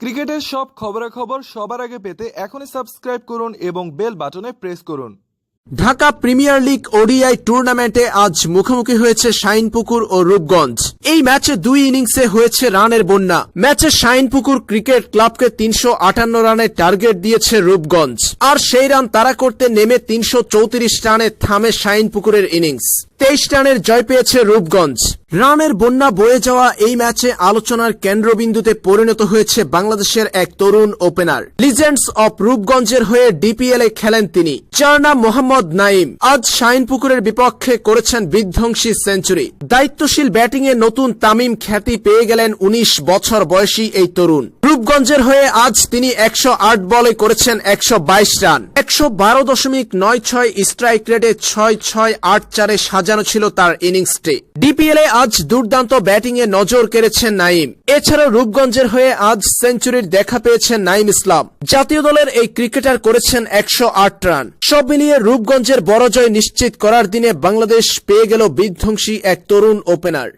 ক্রিকেটের সব খবরাখবর সবার আগে পেতে এখনই সাবস্ক্রাইব করুন এবং বেল বাটনে প্রেস করুন। ঢাকা প্রিমিয়ার লিগ ওডিআই টুর্নামেন্টে আজ মুখোমুখি হয়েছে শাইনপুকুর ও রূপগঞ্জ। এই ম্যাচে দুই ইনিংসে হয়েছে রানের বন্যা। ম্যাচে শাইনপুকুর ক্রিকেট ক্লাবকে তিনশো আটান্ন রানের টার্গেট দিয়েছে রূপগঞ্জ। আর সেই রান তারা করতে নেমে তিনশো চৌত্রিশ রানে থামে শাইনপুকুরের ইনিংস। তেইশ রানের জয় পেয়েছে রূপগঞ্জ। রানের বন্যা বয়ে যাওয়া এই ম্যাচে আলোচনার কেন্দ্রবিন্দুতে পরিণত হয়েছে বাংলাদেশের এক তরুণ ওপেনার লিজেন্ডস অব রূপগঞ্জের হয়ে ডিপিএল এ খেলেন তিনি। যার নাম মোহাম্মদ নাইম আজ শাইনপুকুরের বিপক্ষে করেছেন বিধ্বংসী সেঞ্চুরি। দায়িত্বশীল ব্যাটিংয়ে নতুন তামিম খ্যাতি পেয়ে গেলেন ১৯ বছর বয়সী এই তরুণ। রূপগঞ্জের হয়ে আজ তিনি একশো আট বলে করেছেন একশো বাইশ রান। একশো বারো দশমিক নয় ছয় স্ট্রাইক রেটে ছয় ছয় আট চারে সাজানো ছিল তার ইনিংসটি। ডিপিএল এ আজ দুর্দান্ত ব্যাটিং এ নজর কেড়েছেন নাইম। এছাড়া রূপগঞ্জের হয়ে আজ সেঞ্চুরির দেখা পেয়েছেন নাইম ইসলাম। জাতীয় দলের এই ক্রিকেটার করেছেন একশো আট রান। সব মিলিয়ে রূপগঞ্জের বড় জয় নিশ্চিত করার দিনে বাংলাদেশ পেয়ে গেল বিধ্বংসী এক তরুণ ওপেনার